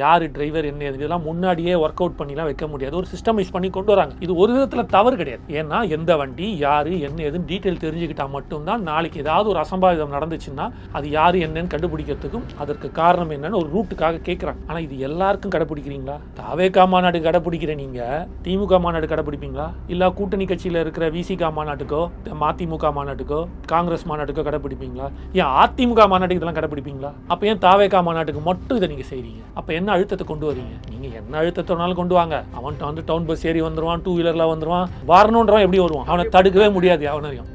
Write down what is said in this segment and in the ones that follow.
யார் டிரைவர் என்ன ஏது இதெல்லாம் முன்னாடியே ஒர்க் அவுட் பண்ணிலாம் வைக்க முடியாது. ஒரு சிஸ்டமைஸ் பண்ணி கொண்டு வராங்க. இது ஒரு விதத்தில் தவறு கிடையாது. ஏன்னா எந்த வண்டி யார் என்ன ஏதுன்னு டீட்டெயில் தெரிஞ்சுக்கிட்டால் மட்டும்தான் நாளைக்கு ஏதாவது ஒரு அசம்பாவிதம் நடந்துச்சுன்னா அது யார் என்னன்னு கண்டுபிடிக்கிறதுக்கும் அதற்கு காரணம் என்னன்னு ஒரு ரூட்டுக்காக கேட்குறாங்க ஆனால் இது எல்லாருக்கும் கடைப்பிடிக்கிறீங்களா தாவேகா மாநாடு கடைப்பிடிக்கிற நீங்கள் திமுக மாநாடு கடைப்பிடிப்பீங்களா இல்லை கூட்டணி கட்சியில் இருக்கிற விசிகா மாநாட்டுக்கோ மதிமுக மாநாட்டுக்கோ காங்கிரஸ் மாநாட்டுக்கோ கடைப்பிடிப்பீங்களா ஏன் அதிமுக மாநாட்டுக்கு இதெல்லாம் கடைப்பிடிப்பீங்களா அப்போ ஏன் தாவேகா மாநாட்டுக்கு மட்டும் இதை நீங்கள் செய்கிறீங்க அப்போ என்ன அழுத்தத்தை கொண்டு வரீங்க? நீங்கள் என்ன அழுத்தத்தோனாலும் கொண்டு வாங்க. அவன்கிட்ட வந்து டவுன் பஸ் ஏறி வந்துருவான் டூ வீலரில் வந்துருவான் வரணுன்றவன் எப்படி வருவான்? அவனை தடுக்கவே முடியாது அவனையும்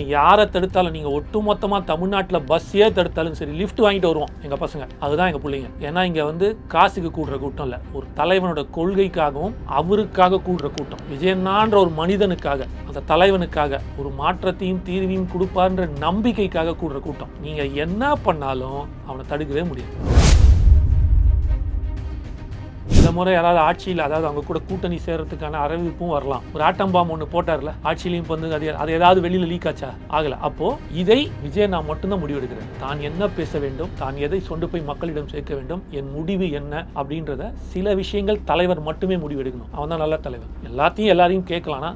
நீங்கள் யாரை தடுத்தாலும் நீங்கள் ஒட்டுமொத்தமாக தமிழ்நாட்டில் பஸ்ஸே தடுத்தாலும் சரி லிஃப்ட் வாங்கிட்டு வருவோம் எங்கள் பசங்க. அதுதான் எங்கள் பிள்ளைங்க. ஏன்னா இங்கே வந்து காசுக்கு கூடுற கூட்டம் இல்லை. ஒரு தலைவனோட கொள்கைக்காகவும் அவருக்காக கூடுற கூட்டம். விஜயண்ணான்ற ஒரு மனிதனுக்காக அந்த தலைவனுக்காக ஒரு மாற்றத்தையும் தீர்வையும் கொடுப்பார்ன்ற நம்பிக்கைக்காக கூடுற கூட்டம். நீங்கள் என்ன பண்ணாலும் அவனை தடுக்கவே முடியாது. இந்த முறை யாராவது ஆட்சியில் அதாவது அவங்க கூட கூட்டணி சேர்றதுக்கான அறிவிப்பும் வரலாம். ஒரு ஆட்டம் பாம் ஒன்று போட்டார்ல ஆட்சியிலையும் வந்து அது அது ஏதாவது வெளியில் லீக் ஆச்சா? ஆகல. அப்போ இதை விஜய் நான் மட்டும்தான் முடிவெடுக்கிறேன். தான் என்ன பேச வேண்டும் தான் எதை சொண்டு போய் மக்களிடம் சேர்க்க வேண்டும் என் முடிவு என்ன அப்படின்றத சில விஷயங்கள் தலைவர் மட்டுமே முடிவெடுக்கணும். அவன் தான் நல்ல தலைவர். எல்லாத்தையும் எல்லாரையும் கேட்கலாம்னா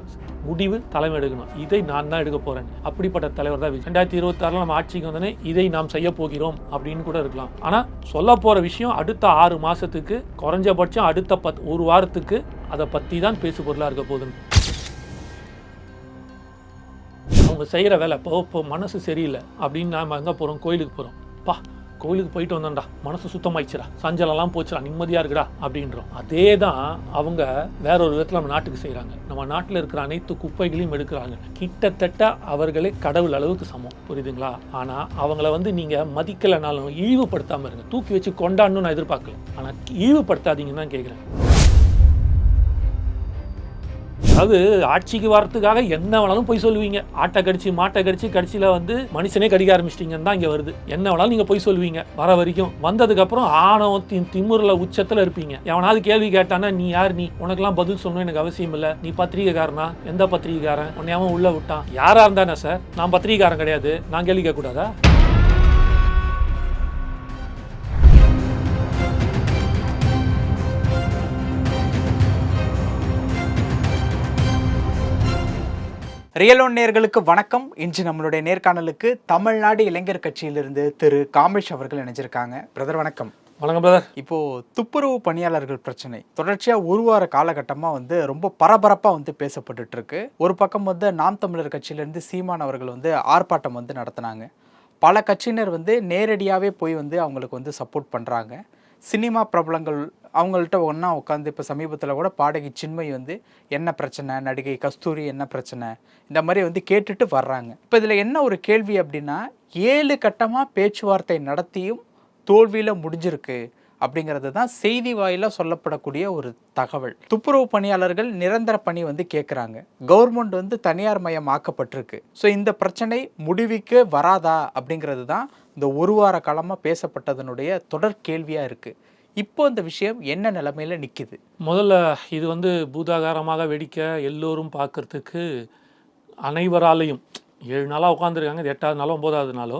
முடிவு தலைமை எடுக்கணும் இதை நான் தான் எடுக்க போறேன். அப்படிப்பட்ட தலைவர் தான் விஜய். ரெண்டாயிரத்தி இருபத்தாறுல நம்ம ஆட்சிக்கு வந்தோடனே இதை நாம் செய்ய போகிறோம் அப்படின்னு கூட இருக்கலாம். ஆனா சொல்ல போற விஷயம் அடுத்த ஆறு மாசத்துக்கு குறைஞ்சபட்சம் அடுத்த பத் ஒரு வாரத்துக்கு அதை பத்தி தான் பேசு பொருளா இருக்க போகுதுன்னு அவங்க செய்கிற வேலை இப்போ இப்போ மனசு சரியில்லை அப்படின்னு நாம் எங்கே போகிறோம் கோயிலுக்கு போகிறோம் பா கோயிலுக்கு போயிட்டு வந்தோம்டா மனசு சுத்தமாயிடுச்சுடா. சஞ்சலெல்லாம் போச்சுடா. நிம்மதியாக இருக்குடா அப்படின்றோம். அதே தான் அவங்க வேற ஒரு விதத்தில் நம்ம நாட்டுக்கு செய்கிறாங்க நம்ம நாட்டில் இருக்கிற அனைத்து குப்பைகளையும் எடுக்கிறாங்க. கிட்டத்தட்ட அவர்களே கடவுள் அளவுக்கு சமம். புரியுதுங்களா? ஆனால் அவங்கள வந்து நீங்கள் மதிக்கலைனாலும் இழிவுபடுத்தாமல் இருங்க. தூக்கி வச்சு கொண்டாடணும்னு நான் எதிர்பார்க்கல. ஆனால் இழிவுபடுத்தாதீங்கன்னு தான் கேட்குறேன் அதாவது ஆட்சிக்கு வரத்துக்காக என்ன வேணாலும் போய் சொல்லுவீங்க. ஆட்டை கடிச்சு மாட்டை கடிச்சு கடைசியில் வந்து மனுஷனே கடிக்க ஆரம்பிச்சிட்டிங்கன்னு தான் இங்கே வருது. என்ன வேணாலும் நீங்கள் போய் சொல்லுவீங்க. வர வரைக்கும். வந்ததுக்கப்புறம் ஆணவத்தின் திமுறில் உச்சத்தில் இருப்பீங்க. எவனாவது கேள்வி கேட்டானா நீ யார்? நீ உனக்கெல்லாம் பதில் சொல்லணும் எனக்கு அவசியம் இல்லை. நீ பத்திரிகைக்காரனா? எந்த பத்திரிகைக்காரன்? உன்னையாவும் உள்ளே உள்ள விட்டான் யாராக இருந்தானே சார்? நான் பத்திரிகைக்காரன் கிடையாது. நான் கேள்வி கேட்கக்கூடாதா? ரியல் ஒன் நேர்களுக்கு வணக்கம். இன்று நம்மளுடைய நேர்காணலுக்கு தமிழ்நாடு இளைஞர் கட்சியிலிருந்து திரு காமேஷ் அவர்கள் இணைஞ்சிருக்காங்க. பிரதர் வணக்கம். வணக்கம் பிரதர் இப்போ துப்புரவு பணியாளர்கள் பிரச்சனை. தொடர்ச்சியா ஒரு வார காலகட்டமா வந்து ரொம்ப பரபரப்பா வந்து பேசப்பட்டுட்டு இருக்கு ஒரு பக்கம் வந்து நாம் தமிழர் கட்சியிலிருந்து சீமான் அவர்கள் வந்து ஆர்ப்பாட்டம் வந்து நடத்தினாங்க. பல கட்சியினர் வந்து நேரடியாகவே போய் வந்து அவங்களுக்கு வந்து சப்போர்ட் பண்றாங்க. சினிமா பிரபலங்கள் அவங்கள்ட்ட ஒன்றா உட்காந்து இப்போ சமீபத்தில் கூட பாடகி சின்மை வந்து என்ன பிரச்சனை? நடிகை கஸ்தூரி என்ன பிரச்சனை? இந்த மாதிரி வந்து கேட்டுட்டு வர்றாங்க. இப்போ இதில் என்ன ஒரு கேள்வி அப்படின்னா ஏழு கட்டமாக பேச்சுவார்த்தை நடத்தியும் தோல்வியில் முடிஞ்சிருக்கு அப்படிங்கிறது தான் செய்தி வாயிலாக சொல்லப்படக்கூடிய ஒரு தகவல். துப்புரவு பணியாளர்கள் நிரந்தர பணி வந்து கேட்குறாங்க கவர்மெண்ட் வந்து தனியார் மயம் ஆக்கப்பட்டிருக்கு. ஸோ இந்த பிரச்சனை முடிவுக்கு வராதா அப்படிங்கிறது தான் இந்த ஒரு வார காலமாக பேசப்பட்டதனுடைய தொடர் கேள்வியாக இருக்குது இப்போ இந்த விஷயம் என்ன நிலைமையில் நிற்கிது முதல்ல இது வந்து பூதாகாரமாக வெடிக்க எல்லோரும் பார்க்கறதுக்கு அனைவராலையும் ஏழு நாளாக உட்காந்துருக்காங்க இது எட்டாவது நாளோ ஒம்போதாவது நாளோ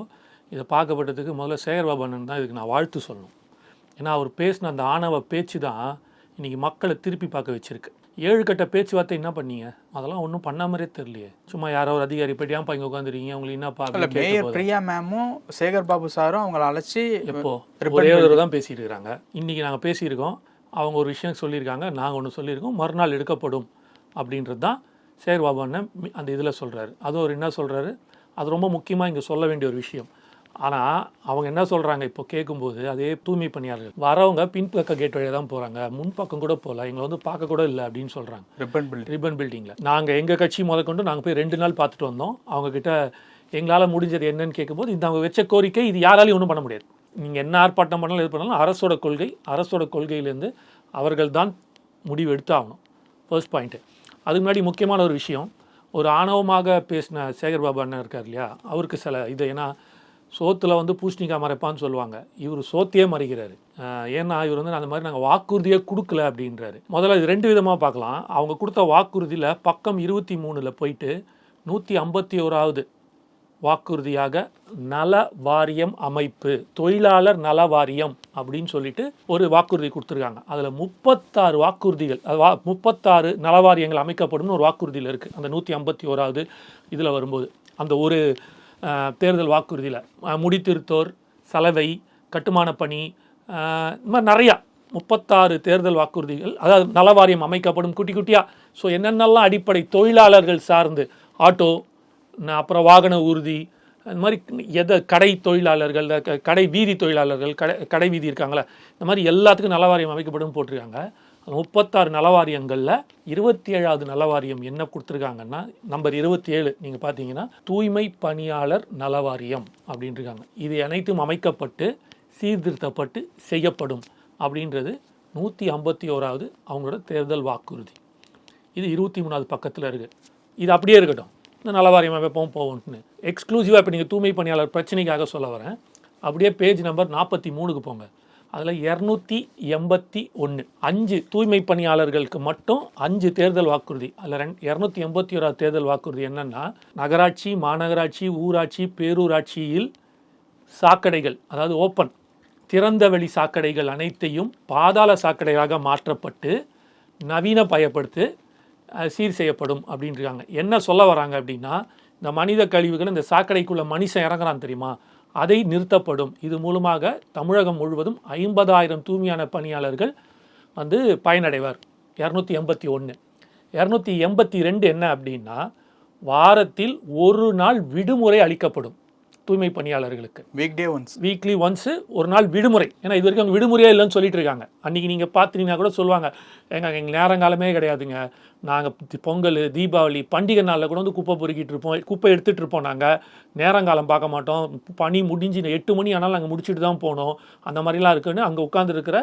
இதை பார்க்கப்பட்டதுக்கு முதல்ல சேகர்பாபண்ணன் தான் இதுக்கு நான் வாழ்த்து சொல்லணும். ஏன்னா அவர் பேசின அந்த ஆணவ பேச்சு தான் இன்றைக்கி மக்களை திருப்பி பார்க்க வச்சுருக்கு. ஏழு கட்ட பேச்சுவார்த்தை என்ன பண்ணீங்க? அதெல்லாம் ஒன்றும் பண்ண மாதிரியே தெரியலையே. சும்மா யாரோ ஒரு அதிகாரி போயிட்டு ஏன்ப்பா இங்கே உட்காந்துருக்கீங்க உங்களுக்கு என்னப்பா? மேயர். பிரியா மேமும் சேகர் பாபு சாரும் அவங்கள அழைச்சி எப்போ? ஒரே ஒரு தான் பேசிட்டு இருக்காங்க. இன்னைக்கு நாங்கள் பேசியிருக்கோம். அவங்க ஒரு விஷயம் சொல்லியிருக்காங்க. நாங்கள் ஒன்று சொல்லியிருக்கோம். மறுநாள் எடுக்கப்படும் அப்படின்றது தான் சேர் பாபு அண்ணன் அந்த இதில் சொல்கிறாரு அது ஒரு என்ன சொல்கிறாரு அது ரொம்ப முக்கியமாக இங்கே சொல்ல வேண்டிய ஒரு விஷயம். ஆனால் அவங்க என்ன சொல்கிறாங்க இப்போ கேட்கும்போது அதே தூய்மை பணியாளர்கள். வரவங்க பின்பக்க கேட் வழியாக தான் போகிறாங்க முன்பக்கம் கூட போகல எங்களை வந்து பார்க்க கூட இல்லை அப்படின்னு சொல்கிறாங்க ரிப்பன் பில்டிங் ரிப்பன் பில்டிங்கில் நாங்கள் எங்கள் கட்சி முதற்கொண்டு நாங்கள் போய் ரெண்டு நாள் பார்த்துட்டு வந்தோம். அவங்கக்கிட்ட எங்களால் முடிஞ்சது என்னன்னு கேட்கும்போது இந்த அவங்க வச்ச கோரிக்கை இது யாராலையும் ஒன்றும் பண்ண முடியாது. நீங்கள் என்ன ஆர்ப்பாட்டம் பண்ணாலும் இது பண்ணாலும் அரசோட கொள்கை அரசோட கொள்கையிலேருந்து அவர்கள் தான் முடிவு எடுத்து ஆகணும் ஃபர்ஸ்ட் பாயிண்ட்டு அதுக்கு முன்னாடி முக்கியமான ஒரு விஷயம் ஒரு ஆணவமாக பேசின சேகர் பாபு அண்ணன் இருக்கார் இல்லையா? அவருக்கு சில இது. ஏன்னா சோத்தில் வந்து பூஷ்ணிகா மறைப்பான்னு சொல்லுவாங்க. இவர் சோத்தையே மறைக்கிறாரு ஏன்னா இவர் வந்து அந்த மாதிரி நாங்கள் வாக்குறுதியே கொடுக்கல அப்படின்றாரு. முதல்ல இது ரெண்டு விதமாக பார்க்கலாம். அவங்க கொடுத்த வாக்குறுதியில் பக்கம் இருபத்தி மூணில் போயிட்டு நூற்றி ஐம்பத்தி ஓராவது வாக்குறுதியாக நல வாரியம் அமைப்பு தொழிலாளர் நல வாரியம் அப்படின்னு சொல்லிட்டு ஒரு வாக்குறுதி கொடுத்துருக்காங்க. அதில் முப்பத்தாறு வாக்குறுதிகள் அது வா முப்பத்தாறு நல வாரியங்கள் அமைக்கப்படும்னு ஒரு வாக்குறுதியில் இருக்குது அந்த நூற்றி ஐம்பத்தி ஓராவது இதில் வரும்போது. அந்த ஒரு தேர்தல் வாக்குறுதியில். முடித்திருத்தோர் சலவை கட்டுமான பணி இந்த மாதிரி நிறையா முப்பத்தாறு தேர்தல் வாக்குறுதிகள் அதாவது நலவாரியம் அமைக்கப்படும் குட்டி குட்டியாக ஸோ என்னென்னலாம் அடிப்படை தொழிலாளர்கள் சார்ந்து ஆட்டோ அப்புறம் வாகன ஊர்தி அந்த மாதிரி எதை கடை தொழிலாளர்கள் க- கடை வீதி தொழிலாளர்கள் கடை கடை வீதி இருக்காங்களே இந்த மாதிரி எல்லாத்துக்கும் நலவாரியம் அமைக்கப்படும் போட்டிருக்காங்க. முப்பத்தாறு நலவாரியங்களில் இருபத்தி ஏழாவது நலவாரியம் என்ன கொடுத்துருக்காங்கன்னா நம்பர் இருபத்தி ஏழு நீங்கள் பார்த்தீங்கன்னா தூய்மை பணியாளர் நலவாரியம் அப்படின்ட்டுருக்காங்க இது அனைத்தும் அமைக்கப்பட்டு சீர்திருத்தப்பட்டு செய்யப்படும் அப்படின்றது நூற்றி ஐம்பத்தி ஓராவது அவங்களோட தேர்தல் வாக்குறுதி. இது இருபத்தி மூணாவது பக்கத்தில் இருக்குது இது அப்படியே இருக்கட்டும். இந்த நலவாரியம் வைப்போம் போவோம்னு. எக்ஸ்க்ளூசிவாக இப்போ நீங்கள் தூய்மை பணியாளர் பிரச்சனைக்காக சொல்ல வரேன். அப்படியே பேஜ் நம்பர் நாற்பத்தி மூணுக்கு போங்க. அதில் இரநூத்தி எண்பத்தி ஒன்று அஞ்சு தூய்மை பணியாளர்களுக்கு மட்டும் அஞ்சு தேர்தல் வாக்குறுதி. அதில் ரெண்டு இரநூத்தி எண்பத்தி ஓராவது தேர்தல் வாக்குறுதி என்னென்னா நகராட்சி மாநகராட்சி ஊராட்சி பேரூராட்சியில் சாக்கடைகள் அதாவது ஓப்பன். திறந்தவெளி சாக்கடைகள் அனைத்தையும் பாதாள சாக்கடையாக மாற்றப்பட்டு நவீன பயப்படுத்து சீர் செய்யப்படும் அப்படின்றாங்க என்ன சொல்ல வராங்க அப்படின்னா இந்த மனித கழிவுகள் இந்த சாக்கடைக்குள்ளே மனுஷன் இறங்குறான் தெரியுமா? அதை நிறுத்தப்படும். இது மூலமாக தமிழகம் முழுவதும் ஐம்பதாயிரம் தூய்மையான பணியாளர்கள் வந்து பயனடைவார். இரநூத்தி எண்பத்தி ஒன்று இரநூத்தி எண்பத்தி ரெண்டு என்ன அப்படின்னா வாரத்தில் ஒரு நாள் விடுமுறை அளிக்கப்படும். தூய்மை பணியாளர்களுக்கு. Week day once weekly once ஒரு நாள் விடுமுறை. ஏன்னா இது வரைக்கும் அவங்க விடுமுறையே இல்லைன்னு சொல்லிட்டு இருக்காங்க. அன்றைக்கி நீங்கள் பார்த்துட்டீங்கன்னா கூட சொல்லுவாங்க எங்க எங்கள் நேரங்காலமே கிடையாதுங்க. நாங்கள் பொங்கல் தீபாவளி பண்டிகை நாளில் கூட வந்து குப்பை பொறுக்கிட்டு இருப்போம் குப்பை எடுத்துகிட்டு இருப்போம் நாங்கள் நேரங்காலம் பார்க்க மாட்டோம். பனி முடிஞ்சு எட்டு மணி ஆனாலும் நாங்கள் முடிச்சுட்டு தான் போனோம். அந்த மாதிரிலாம் இருக்குன்னு அங்கே உட்காந்துருக்கிற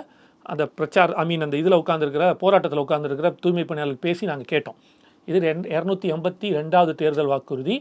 அந்த பிரச்சார ஐ மீன் அந்த இதில் உட்காந்துருக்கிற போராட்டத்தில் உட்காந்துருக்கிற தூய்மை பணியாளர் பேசி நாங்கள் கேட்டோம். இது ரெண்டு இரநூத்தி எண்பத்தி ரெண்டாவது தேர்தல் வாக்குறுதி.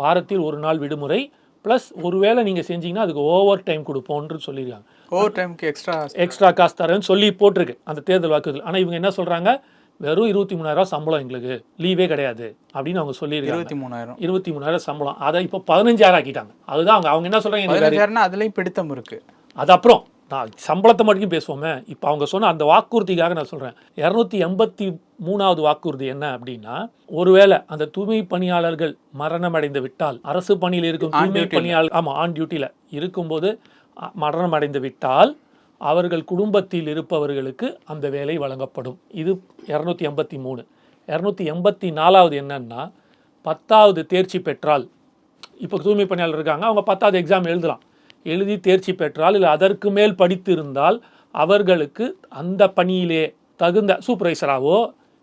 வாரத்தில் ஒரு நாள் விடுமுறை. ப்ளஸ் ஒருவேளை நீங்கள் செஞ்சீங்கன்னா அதுக்கு ஓவர் டைம் கொடுப்போம்னு சொல்லியிருக்காங்க ஓவர் டைமுக்கு எக்ஸ்ட்ரா எக்ஸ்ட்ரா காசு தரேன்னு சொல்லி போட்டிருக்கு அந்த தேர்தல் வாக்குறுதி ஆனால் இவங்க என்ன சொல்கிறாங்க வெறும் இருபத்தி மூணாயிரம் சம்பளம் எங்களுக்கு. லீவே கிடையாது அப்படின்னு அவங்க சொல்லியிருக்காங்க. இருபத்தி மூணாயிரம். இருபத்தி மூணாயிரம் சம்பளம். அதை இப்போ பதினஞ்சாயிரம் ஆக்கிட்டாங்க. அதுதான் அவங்க அவங்க என்ன சொல்கிறாங்க அதுலயும் பிடித்தம் இருக்கு. அது அப்புறம். நான் சம்பளத்தை மட்டும் பேசுவோமே. இப்போ அவங்க சொன்ன அந்த வாக்குறுதிக்காக நான் சொல்கிறேன் இரநூத்தி எண்பத்தி மூணாவது வாக்குறுதி என்ன அப்படின்னா ஒருவேளை அந்த தூய்மை பணியாளர்கள் மரணம் அடைந்து விட்டால் அரசு பணியில் இருக்கும் தூய்மை. பணியாளர் ஆமாம் ஆன் டியூட்டியில் இருக்கும்போது மரணம் அடைந்து விட்டால் அவர்கள் குடும்பத்தில் இருப்பவர்களுக்கு அந்த வேலை வழங்கப்படும். இது இரநூத்தி எண்பத்தி மூணு. இரநூத்தி எண்பத்தி நாலாவது என்னன்னா பத்தாவது தேர்ச்சி பெற்றால் இப்போ தூய்மை பணியாளர் இருக்காங்க அவங்க பத்தாவது எக்ஸாம் எழுதலாம். எழுதி தேர்ச்சி பெற்றால் இல்லை அதற்கு மேல் படித்து இருந்தால் அவர்களுக்கு அந்த பணியிலே தகுந்த சூப்பர்வைசராகவோ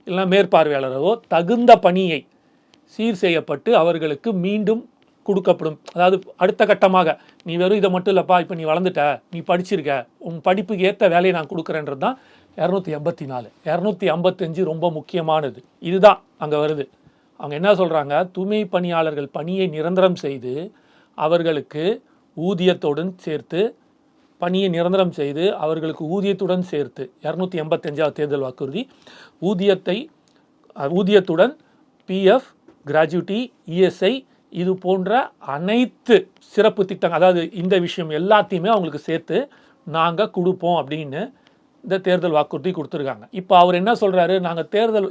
இல்லை மேற்பார்வையாளராகவோ தகுந்த பணியை சீர் செய்யப்பட்டு அவர்களுக்கு மீண்டும் கொடுக்கப்படும். அதாவது அடுத்த கட்டமாக நீ வெறும் இதை மட்டும் இல்லைப்பா இப்போ நீ வளர்ந்துட்ட நீ படிச்சிருக்க உன் படிப்புக்கு ஏற்ற வேலையை நான் கொடுக்குறேன்றது தான் இரநூத்தி எண்பத்தி நாலு. இரநூத்தி ஐம்பத்தஞ்சு ரொம்ப முக்கியமானது. இதுதான் அங்கே வருது. அவங்க என்ன சொல்கிறாங்க தூய்மை பணியாளர்கள் பணியை நிரந்தரம் செய்து அவர்களுக்கு ஊதியத்துடன் சேர்த்து பணியை நிரந்தரம் செய்து அவர்களுக்கு ஊதியத்துடன் சேர்த்து இரநூத்தி எண்பத்தஞ்சாவது தேர்தல் வாக்குறுதி ஊதியத்தை ஊதியத்துடன் பிஎஃப் கிராஜுவிட்டி இஎஸ்ஐ இது போன்ற அனைத்து சிறப்பு திட்டங்கள் அதாவது இந்த விஷயம் எல்லாத்தையுமே அவங்களுக்கு சேர்த்து நாங்கள் கொடுப்போம் அப்படின்னு இந்த தேர்தல் வாக்குறுதி கொடுத்துருக்காங்க. இப்போ அவர் என்ன சொல்கிறாரு நாங்கள் தேர்தல்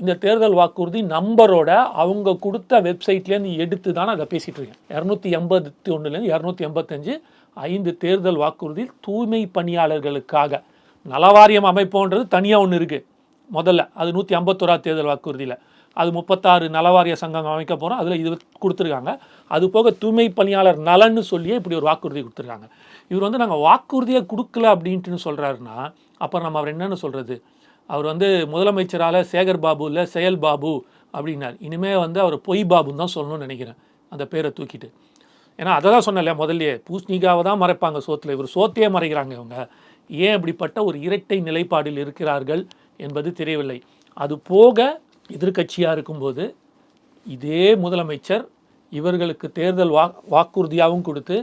இந்த தேர்தல் வாக்குறுதி நம்பரோட அவங்க கொடுத்த வெப்சைட்லேருந்து எடுத்து தான் அதை பேசிகிட்டு இருக்கேன். இரநூத்தி எண்பத்தி ஒன்றுலேருந்து இரநூத்தி எண்பத்தஞ்சு ஐந்து தேர்தல் வாக்குறுதி தூய்மை பணியாளர்களுக்காக. நலவாரியம் அமைப்போன்றது தனியாக ஒன்று இருக்குது முதல்ல அது நூற்றி ஐம்பத்தோராது தேர்தல் வாக்குறுதியில். அது முப்பத்தாறு நலவாரிய சங்கம் அமைக்க போகிறோம் அதில் இது கொடுத்துருக்காங்க. அது போக தூய்மை பணியாளர் நலன்னு சொல்லியே இப்படி ஒரு வாக்குறுதி கொடுத்துருக்காங்க. இவர் வந்து நாங்கள் வாக்குறுதியை கொடுக்கல அப்படின்ட்டுன்னு சொல்கிறாருன்னா அப்புறம் நம்ம அவர் என்னென்னு சொல்கிறது அவர் வந்து முதலமைச்சரால் சேகர் பாபு இல்லை செயல் பாபு அப்படின்னார். இனிமேல் வந்து அவர் பொய் பாபுன்னு தான் சொல்லணும்னு நினைக்கிறேன் அந்த பேரை தூக்கிட்டு. ஏன்னா அதை தான் சொன்னல முதல்லையே பூஸ்னிகாவை தான் மறைப்பாங்க சோத்தில். இவர் சோத்தையே மறைக்கிறாங்க இவங்க. ஏன் இப்படிப்பட்ட ஒரு இரட்டை நிலைப்பாடில் இருக்கிறார்கள் என்பது தெரியவில்லை. அது போக எதிர்க்கட்சியாக இருக்கும்போது இதே முதலமைச்சர் இவர்களுக்கு தேர்தல் வா வாக்குறுதியாகவும் கொடுத்து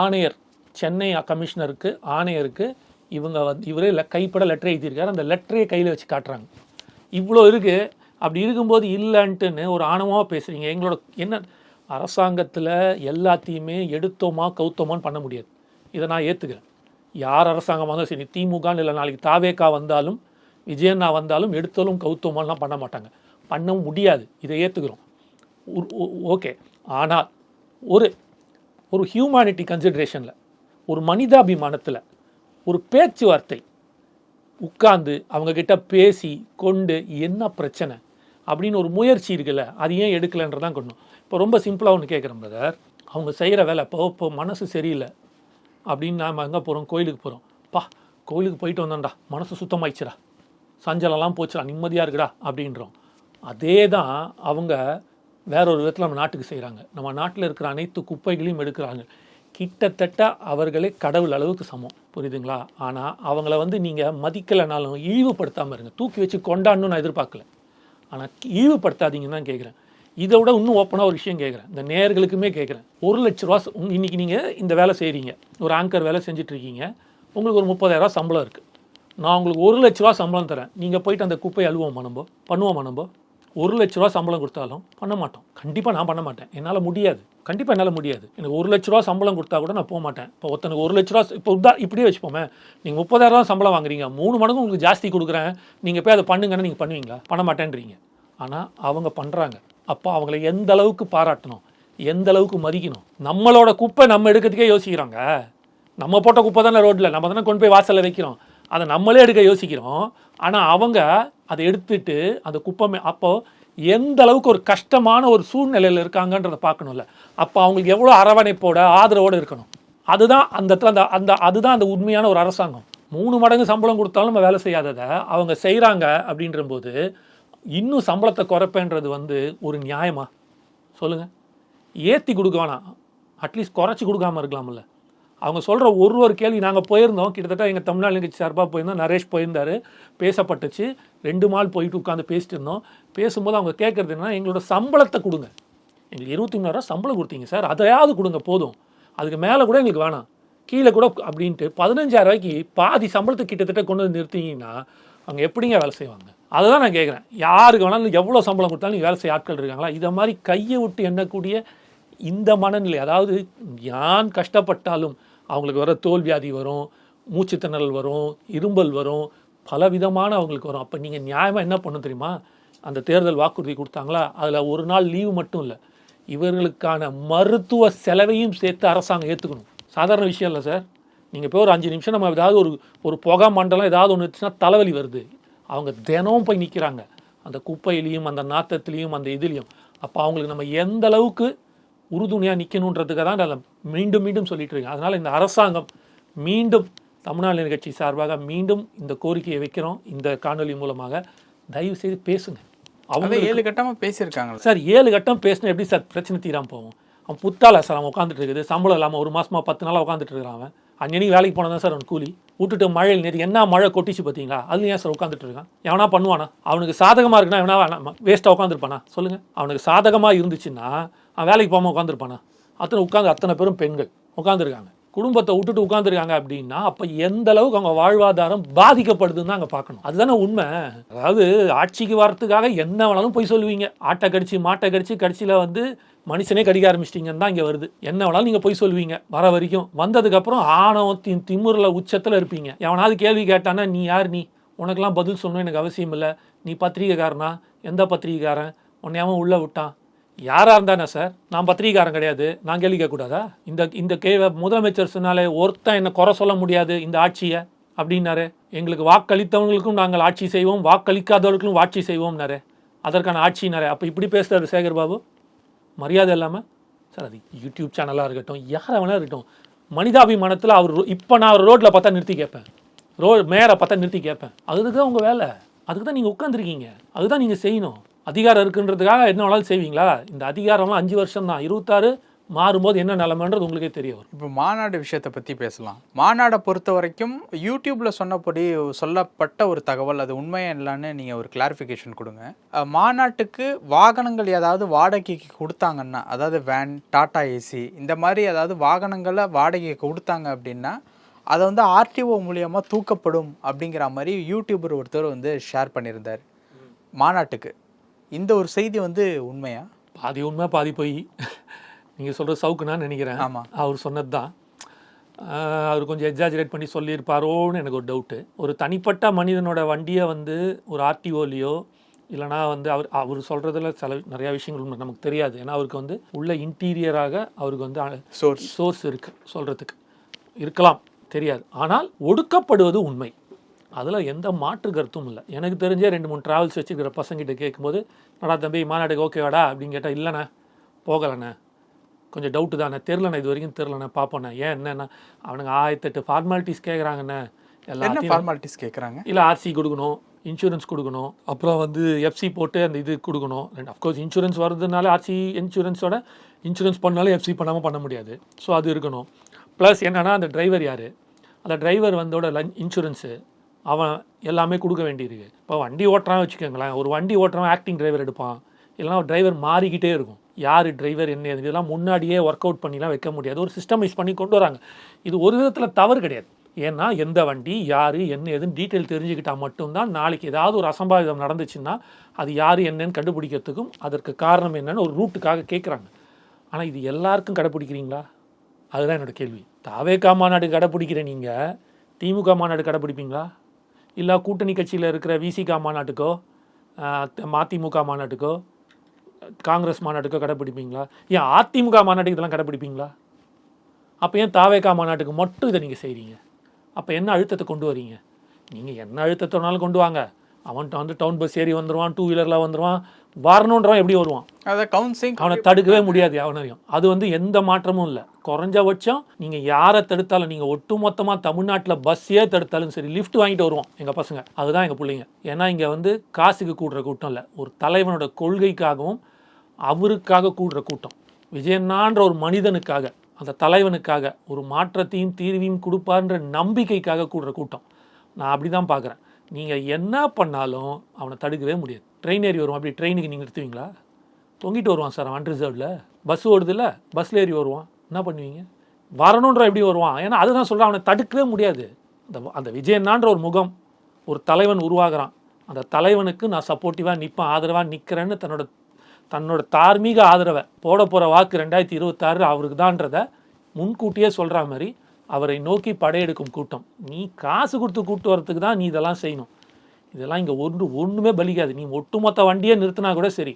ஆணையர் சென்னை கமிஷனருக்கு ஆணையருக்கு இவங்க வந்து இவரே le- கைப்பட லெட்டர் எழுதியிருக்காரு. அந்த லெட்டரையே கையில் வச்சு காட்டுறாங்க. இவ்வளோ இருக்குது அப்படி இருக்கும்போது இல்லைன்ட்டுன்னு ஒரு ஆணவமாக பேசுகிறீங்க எங்களோட என்ன அரசாங்கத்தில் எல்லாத்தையுமே எடுத்தோமா கவுத்தோமான்னு பண்ண முடியாது. இதை நான் ஏற்றுக்கிறேன் யார் அரசாங்கமாக இருந்தாலும் சரி திமுகன்னு இல்லை நாளைக்கு தாவேக்கா வந்தாலும் விஜயண்ணா வந்தாலும் எடுத்தாலும் கவுத்தோமான்லாம் பண்ண மாட்டாங்க. பண்ண முடியாது. இதை ஏற்றுக்கிறோம் ஓகே. ஆனால் ஒரு ஒரு ஹியூமானிட்டி கன்சிடரேஷனில் ஒரு மனிதாபிமானத்தில் ஒரு பேச்சுவார்த்தை. உட்கார்ந்து அவங்கக்கிட்ட பேசி கொண்டு என்ன பிரச்சனை அப்படின்னு ஒரு முயற்சி இருக்குல்ல அது ஏன் எடுக்கலைன்றதான் கொண்டும் இப்போ ரொம்ப சிம்பிளாக ஒன்று கேட்குறேன் பிரதர் அவங்க செய்கிற வேலை இப்போ இப்போ மனசு சரியில்லை அப்படின்னு நாம் எங்கே போகிறோம் கோயிலுக்கு போகிறோம் பா கோயிலுக்கு போயிட்டு வந்தோம்டா. மனசு சுத்தமாயிடுச்சுடா. சஞ்சலெல்லாம் போச்சுடா. நிம்மதியாக இருக்குடா அப்படின்றோம். அதே தான் அவங்க வேற ஒரு விதத்தில் நம்ம நாட்டுக்கு செய்கிறாங்க நம்ம நாட்டில் இருக்கிற அனைத்து குப்பைகளையும் எடுக்கிறாங்க. கிட்டத்தட்ட அவர்களே கடவுள் அளவுக்கு சமம். புரியுதுங்களா? ஆனால் அவங்கள வந்து நீங்கள் மதிக்கலைனாலும் இழிவுபடுத்தாமல் இருங்க. தூக்கி வச்சு கொண்டாடணும்னு நான் எதிர்பார்க்கல. ஆனால் இழிவுபடுத்தாதீங்கன்னு தான் கேட்குறேன் இதை விட இன்னும் ஓப்பனாக ஒரு விஷயம் கேட்குறேன் இந்த நேர்களுக்குமே கேட்குறேன் ஒரு லட்ச ரூபா இன்றைக்கி இன்னைக்கு நீங்கள் இந்த வேலை செய்கிறீங்க ஒரு ஆங்கர் வேலை செஞ்சுட்டு இருக்கீங்க உங்களுக்கு ஒரு முப்பதாயிரரூவா சம்பளம் இருக்குது நான் உங்களுக்கு ஒரு லட்ச ரூபா சம்பளம் தரேன். நீங்கள் போயிட்டு அந்த குப்பையை அழுவோம் நம்ம? பண்ணுவோமா நம்ம? ஒரு லட்ச ரூபா சம்பளம் கொடுத்தாலும் பண்ண மாட்டோம். கண்டிப்பாக நான் பண்ண மாட்டேன். என்னால் முடியாது. கண்டிப்பாக என்னால் முடியாது. எனக்கு ஒரு லட்ச ரூபா சம்பளம் கொடுத்தா கூட நான் போக மாட்டேன். இப்போ ஒருத்தனுக்கு ஒரு லட்ச ரூபா இப்போ உதா இப்படியே வச்சுப்போமே. நீங்கள் முப்பதாயிரம் ரூபா சம்பளம் வாங்குறீங்க. மூணு மடங்கு உங்களுக்கு ஜாஸ்தி கொடுக்குறேன். நீங்கள் போய் அதை பண்ணுங்கன்னு நீங்கள் பண்ணுவீங்களா? பண்ண மாட்டேன்றீங்க. ஆனால் அவங்க பண்ணுறாங்க அப்போ அவங்கள எந்த அளவுக்கு பாராட்டணும்? எந்த அளவுக்கு மதிக்கணும்? நம்மளோட குப்பை நம்ம எடுக்கிறதுக்கே யோசிக்கிறாங்க. நம்ம போட்ட குப்பை தானே ரோட்டில் நம்ம தானே கொண்டு போய் வாசலில் வைக்கிறோம். அதை நம்மளே எடுக்க யோசிக்கிறோம். ஆனால் அவங்க அதை எடுத்துட்டு அந்த குப்பை அப்போது அப்போ எந்த அளவுக்கு ஒரு கஷ்டமான ஒரு சூழ்நிலையில் இருக்காங்கன்றதை பார்க்கணும்ல. அப்போ அவங்களுக்கு எவ்வளோ அரவணைப்போட ஆதரவோடு இருக்கணும். அதுதான் அந்த இடத்துல அந்த அந்த அதுதான் அந்த உண்மையான ஒரு அரசாங்கம். மூணு மடங்கு சம்பளம் கொடுத்தாலும் நம்ம வேலை செய்யாததை அவங்க செய்கிறாங்க அப்படின்ற போது இன்னும் சம்பளத்தை குறைப்பேன்றது வந்து ஒரு நியாயமா? சொல்லுங்கள் ஏற்றி கொடுக்க வேணாம். அட்லீஸ்ட் குறைச்சி கொடுக்காம இருக்கலாம்ல. அவங்க சொல்கிற ஒரு ஒரு கேள்வி நாங்கள் போயிருந்தோம். கிட்டத்தட்ட எங்கள் தமிழ்நாடு நிகழ்ச்சி சார்பாக போயிருந்தோம். நரேஷ் போயிருந்தார். பேசப்பட்டுச்சு. ரெண்டு நாள் போயிட்டு உட்காந்து பேசிட்டு இருந்தோம். பேசும்போது அவங்க கேட்குறது என்னன்னா எங்களோட சம்பளத்தை கொடுங்க. எங்களுக்கு இருபத்தி மூணாயிரம் சம்பளம் கொடுத்தீங்க சார். அதையாவது கொடுங்க போதும். அதுக்கு மேலே கூட எங்களுக்கு வேணாம். கீழே கூட அப்படின்ட்டு பதினஞ்சாயிரம் ரூபாய்க்கு பாதி சம்பளத்தை கிட்டத்தட்ட கொண்டு வந்து நிறுத்திங்கன்னா அவங்க எப்படிங்க வேலை செய்வாங்க? அதை தான் நான் கேட்குறேன் யாருக்கு வேணாலும் எவ்வளோ சம்பளம் கொடுத்தாலும் வேலை செய்ய ஆட்கள் இருக்காங்களா? இதை மாதிரி கையை விட்டு எண்ணக்கூடிய இந்த மனநிலை அதாவது யான் கஷ்டப்பட்டாலும் அவங்களுக்கு வர தோல்வியாதி வரும் மூச்சுத்திணறல் வரும் இரும்பல் வரும் பலவிதமான அவங்களுக்கு வரும். அப்போ நீங்கள் நியாயமாக என்ன பண்ணும் தெரியுமா? அந்த தேர்தல் வாக்குறுதி கொடுத்தாங்களா? அதில் ஒரு நாள் லீவு மட்டும் இல்லை. இவர்களுக்கான மருத்துவ செலவையும் சேர்த்து அரசாங்கம் ஏற்றுக்கணும் சாதாரண விஷயம் இல்லை சார். நீங்கள் போய் ஒரு அஞ்சு நிமிஷம் நம்ம ஏதாவது ஒரு ஒரு புகை மண்டலம் ஏதாவது ஒன்று இருந்துச்சுன்னா தலைவலி வருது. அவங்க தினமும் போய் நிற்கிறாங்க அந்த குப்பையிலையும் அந்த நாத்தத்துலேயும் அந்த இதுலேயும். அப்போ அவங்களுக்கு நம்ம எந்த அளவுக்கு உறுதுணையாக நிற்கணுன்றதுக்காக தான் நான் மீண்டும் மீண்டும் சொல்லிட்டு இருக்கேன் அதனால் இந்த அரசாங்கம் மீண்டும் தமிழ்நாடு நிகழ்ச்சி சார்பாக மீண்டும் இந்த கோரிக்கையை வைக்கிறோம். இந்த காணொளி மூலமாக தயவு செய்து பேசுங்க அவங்க ஏழு கட்டமா பேசியிருக்காங்க சார் ஏழு கட்டம் பேசினா எப்படி சார் பிரச்சனை தீராம போகும்? அவன் புத்தால சார் அவன் உட்காந்துட்டு இருக்குது. சம்பளம் இல்லாமல் ஒரு மாசமா பத்து நாளாக உட்காந்துட்டு இருக்கிறான் அவன். அன்னைக்கு வேலைக்கு போனதான் சார் அவன் கூலி. விட்டுட்டு மழையில் நேற்று என்ன மழை கொட்டிச்சு பார்த்தீங்களா? அதுல ஏன் சார் உட்காந்துட்டு இருக்கான்? எவனா பண்ணுவானா? அவனுக்கு சாதகமாக இருக்குன்னா எவனா வேஸ்ட்டாக உட்காந்துருப்பானா சொல்லுங்கள் அவனுக்கு சாதகமாக இருந்துச்சுன்னா வேலைக்கு போகாமல் உட்காந்துருப்பானா அத்தனை உட்காந்து அத்தனை பேரும் பெண்கள். உட்காந்துருக்காங்க குடும்பத்தை விட்டுட்டு உட்காந்துருக்காங்க அப்படின்னா அப்போ எந்த அளவுக்கு அவங்க வாழ்வாதாரம் பாதிக்கப்படுதுன்னு தான் அங்கே பார்க்கணும். அதுதானே உண்மை. அதாவது ஆட்சிக்கு வரத்துக்காக என்ன வேணாலும் போய் சொல்லுவீங்க. ஆட்டை கடிச்சு மாட்டை கடிச்சு கடைசியில் வந்து மனுஷனே கடிக்க ஆரம்பிச்சிட்டிங்கன்னு தான் இங்கே வருது. என்ன வேணாலும் நீங்கள் போய் சொல்லுவீங்க. வர வரைக்கும். வந்ததுக்கப்புறம் ஆணவம் தி திமுறில் உச்சத்தில் இருப்பீங்க. எவனாவது கேள்வி கேட்டானா நீ யார் நீ? உனக்கெல்லாம் பதில் சொல்லணும் எனக்கு அவசியம் இல்லை. நீ பத்திரிகைக்காரனா? எந்த பத்திரிகைக்காரன்? உன்னை உள்ளே விட்டான். யாராக இருந்தானே சார்? நான் பத்திரிகாரம் கிடையாது. நான் கேள்வி கேட்கக்கூடாதா? இந்த இந்த கே முதலமைச்சர் சொன்னாலே ஒருத்தன் என்ன குறை சொல்ல முடியாது இந்த ஆட்சியை அப்படின்னாரு. எங்களுக்கு வாக்களித்தவங்களுக்கும் நாங்கள் ஆட்சி செய்வோம் வாக்களிக்காதவர்களுக்கும் ஆட்சி செய்வோம்னாரு. அதற்கான ஆட்சினாரே. அப்போ இப்படி பேசுகிறாரு சேகர் பாபு. மரியாதை இல்லாமல் சார் அது யூடியூப் சேனலாக இருக்கட்டும் யாராக வேணா இருக்கட்டும். மனிதாபிமானத்தில் அவர் இப்போ நான் அவர் ரோட்டில் பார்த்தா நிறுத்தி கேட்பேன். ரோ மேரை பார்த்தா நிறுத்தி கேட்பேன். அதுக்கு தான் உங்கள் வேலை. அதுக்கு தான் நீங்கள் உட்காந்துருக்கீங்க அதுதான் நீங்கள் செய்யணும். அதிகாரம் இருக்குன்றதுக்காக என்ன வேணாலும் செய்வீங்களா? இந்த அதிகாரம்லாம் அஞ்சு வருஷம் தான் இருபத்தாறு மாறும்போது என்ன நிலைமைன்றது உங்களுக்கே தெரிய வரும். இப்போ மாநாடு விஷயத்தை பற்றி பேசலாம். மாநாடை பொறுத்த வரைக்கும் யூடியூப்பில் சொன்னபடி சொல்லப்பட்ட ஒரு தகவல் அது உண்மையா இல்லைன்னு நீங்கள் ஒரு கிளாரிஃபிகேஷன் கொடுங்க. மாநாட்டுக்கு வாகனங்கள் ஏதாவது வாடகைக்கு கொடுத்தாங்கன்னா அதாவது வேன் டாடா ஏசி இந்த மாதிரி ஏதாவது வாகனங்களை வாடகைக்கு கொடுத்தாங்க அப்படின்னா அதை வந்து ஆர்டிஓ மூலியமாக தூக்கப்படும் அப்படிங்கிற மாதிரி யூடியூபர் ஒருத்தர் வந்து ஷேர் பண்ணியிருந்தார். மாநாட்டுக்கு. இந்த ஒரு செய்தி வந்து உண்மையா? பாதி உண்மை பாதி போய். நீங்கள் சொல்கிற சவுக்குனான்னு நினைக்கிறேன். ஆமா. அவர் சொன்னது தான் அவர் கொஞ்சம் எக்ஸாஜரேட் பண்ணி சொல்லியிருப்பாரோன்னு எனக்கு ஒரு டவுட்டு ஒரு தனிப்பட்ட மனிதனோட வண்டியை வந்து ஒரு ஆர்டிஓலையோ இல்லைனா வந்து அவர் அவர் சொல்கிறதுல சில நிறையா விஷயங்கள் உண்மை நமக்கு தெரியாது. ஏன்னா அவருக்கு வந்து உள்ள இன்டீரியராக அவருக்கு வந்து சோர்ஸ் சோர்ஸ் இருக்குது சொல்கிறதுக்கு இருக்கலாம் தெரியாது. ஆனால் ஒடுக்கப்படுவது உண்மை. அதில் எந்த மாற்று கருத்தும் இல்லை. எனக்கு தெரிஞ்சே ரெண்டு மூணு ட்ராவல்ஸ் வச்சுக்கிற பசங்கிட்ட கேட்கும்போது நடா தம்பி மாநாடுக்கு ஓகேவாடா அப்படின்னு கேட்டால் இல்லைண்ணே போகலைண்ணே. கொஞ்சம் டவுட்டு தானே தெரிலண்ணே இது வரைக்கும் தெரிலண்ணே பார்ப்போண்ணே ஏன் என்னண்ணா அவனுங்க ஆயிரத்தெட்டு ஃபார்மாலிட்டிஸ் கேட்குறாங்கண்ணே எல்லாத்தையும் ஃபார்மாலிட்டிஸ் கேட்குறாங்க இல்லை ஆர்சி கொடுக்கணும் இன்சூரன்ஸ் கொடுக்கணும். அப்புறம் வந்து எஃப்சி போட்டு அந்த இது கொடுக்கணும். ரெண்டு அஃப்கோர்ஸ் இன்சூரன்ஸ் வருதுனால ஆர்சி இன்சூரன்ஸோட இன்சூரன்ஸ் பண்ணாலும் எஃப்சி பண்ணாமல் பண்ண முடியாது. ஸோ அது இருக்கணும். ப்ளஸ் என்னன்னா அந்த டிரைவர் யார்? அந்த டிரைவர் வந்தோட லன் இன்சூரன்ஸு அவன் எல்லாமே கொடுக்க வேண்டியிருக்கு. இப்போ வண்டி ஓட்டுறான் வச்சுக்கோங்களேன். ஒரு வண்டி ஓட்டுறவன் ஆக்டிங் டிரைவர் எடுப்பான். இல்லைனா ஒரு டிரைவர் மாறிக்கிட்டே இருக்கும். யார் டிரைவர் என்ன இதெல்லாம் முன்னாடியே ஒர்க் அவுட் பண்ணிலாம் வைக்க முடியாது. ஒரு சிஸ்டமைஸ் பண்ணி கொண்டு வராங்க. இது ஒரு விதத்தில் தவறு கிடையாது. ஏன்னா எந்த வண்டி யார் என்ன ஏதுன்னு டீட்டெயில் தெரிஞ்சுக்கிட்டால் மட்டும்தான் நாளைக்கு ஏதாவது ஒரு அசம்பாவிதம் நடந்துச்சுன்னா அது யார் என்னன்னு கண்டுபிடிக்கிறதுக்கும் அதற்கு காரணம் என்னன்னு ஒரு ரூட்டுக்காக கேட்குறாங்க ஆனால் இது எல்லாருக்கும் கடைப்பிடிக்கிறீங்களா அதுதான் என்னோட கேள்வி. தாவேகா மாநாடு கடைப்பிடிக்கிற நீங்கள் திமுக மாநாடு கடைப்பிடிப்பீங்களா இல்லை கூட்டணி கட்சியில் இருக்கிற விசிகா மாநாட்டுக்கோ மதிமுக மாநாட்டுக்கோ காங்கிரஸ் மாநாட்டுக்கோ கடைப்பிடிப்பீங்களா? ஏன் அதிமுக மாநாட்டுக்கு இதெல்லாம் கடைப்பிடிப்பீங்களா? அப்போ ஏன் தாவேகா மாநாட்டுக்கு மட்டும் இதை நீங்கள் செய்கிறீங்க அப்போ என்ன அழுத்தத்தை கொண்டு வரீங்க? நீங்கள் என்ன அழுத்தத்தோனாலும் கொண்டு வாங்க. அவன்கிட்ட வந்து டவுன் பஸ் ஏறி வந்துடுவான் டூ வீலரில் வந்துடுவான் வரணுன்றவன் எப்படி வருவான்? அதை கவுன்சிலிங் அவனை தடுக்கவே முடியாது எவனையும் அது வந்து எந்த மாற்றமும் இல்லை. குறைஞ்சபட்சம் நீங்கள் யாரை தடுத்தாலும் நீங்கள் ஒட்டுமொத்தமாக தமிழ்நாட்டில் பஸ்ஸே தடுத்தாலும் சரி லிஃப்ட் வாங்கிட்டு வருவோம் எங்கள் பசங்க. அதுதான் எங்கள் பிள்ளைங்க. ஏன்னா இங்கே வந்து காசுக்கு கூடுற கூட்டம் இல்லை. ஒரு தலைவனோட கொள்கைக்காகவும் அவருக்காக கூடுற கூட்டம். விஜயண்ணான்ற ஒரு மனிதனுக்காக அந்த தலைவனுக்காக ஒரு மாற்றத்தையும் தீர்வையும் கொடுப்பார்ன்ற நம்பிக்கைக்காக கூடுற கூட்டம். நான் அப்படி தான் பார்க்குறேன் நீங்கள் என்ன பண்ணாலும் அவனை தடுக்கவே முடியாது. ட்ரெயின் ஏறி வருவான். அப்படி ட்ரெயினுக்கு நீங்கள் நிறுத்துவீங்களா? தொங்கிட்டு வருவான் சார் அவன் அன்ரிசர்வ்டில் பஸ் ஓடுதில்ல பஸ்ஸில் ஏறி வருவான். என்ன பண்ணுவீங்க? வரணுன்ற எப்படி வருவான்? ஏன்னா அதுதான் சொல்கிறேன் அவனை தடுக்கவே முடியாது. அந்த அந்த விஜயண்ணான்ற ஒரு முகம் ஒரு தலைவன் உருவாகிறான். அந்த தலைவனுக்கு நான் சப்போர்ட்டிவாக நிற்பேன் ஆதரவாக நிற்கிறேன்னு தன்னோட தன்னோட தார்மீக ஆதரவை போட போகிற வாக்கு ரெண்டாயிரத்தி இருபத்தாறு அவருக்கு தான்றதை முன்கூட்டியே சொல்கிற மாதிரி அவரை நோக்கி படையெடுக்கும் கூட்டம். நீ காசு கொடுத்து கூட்டு வரதுக்கு தான் நீ இதெல்லாம் செய்யணும். இதெல்லாம் இங்கே ஒன்று ஒன்றுமே பலிக்காது. நீ ஒட்டுமொத்த வண்டியே நிறுத்தினா கூட சரி.